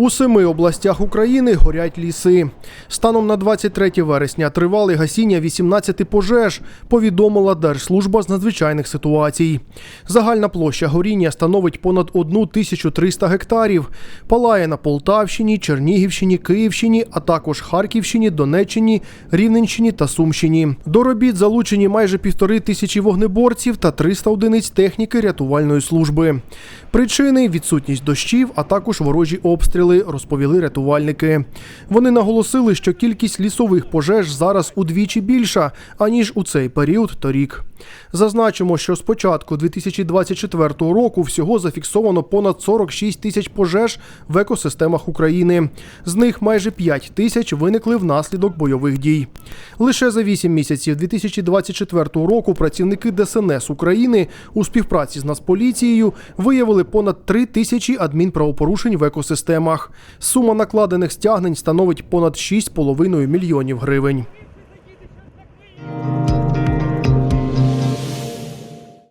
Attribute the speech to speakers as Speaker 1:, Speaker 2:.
Speaker 1: У семи областях України горять ліси. Станом на 23 вересня тривали гасіння 18 пожеж, повідомила Держслужба з надзвичайних ситуацій. Загальна площа горіння становить понад 1300 гектарів. Палає на Полтавщині, Чернігівщині, Київщині, а також Харківщині, Донеччині, Рівненщині та Сумщині. До робіт залучені майже півтори тисячі вогнеборців та 300 одиниць техніки рятувальної служби. Причини відсутність дощів, а також ворожі обстріли, розповіли рятувальники. Вони наголосили, що кількість лісових пожеж зараз удвічі більша, аніж у цей період торік. Зазначимо, що з початку 2024 року всього зафіксовано понад 46 тисяч пожеж в екосистемах України. З них майже 5 тисяч виникли внаслідок бойових дій. Лише за 8 місяців 2024 року працівники ДСНС України у співпраці з Нацполіцією виявили понад 3 тисячі адмінправопорушень в екосистемах. Сума накладених стягнень становить понад 6,5 мільйонів гривень.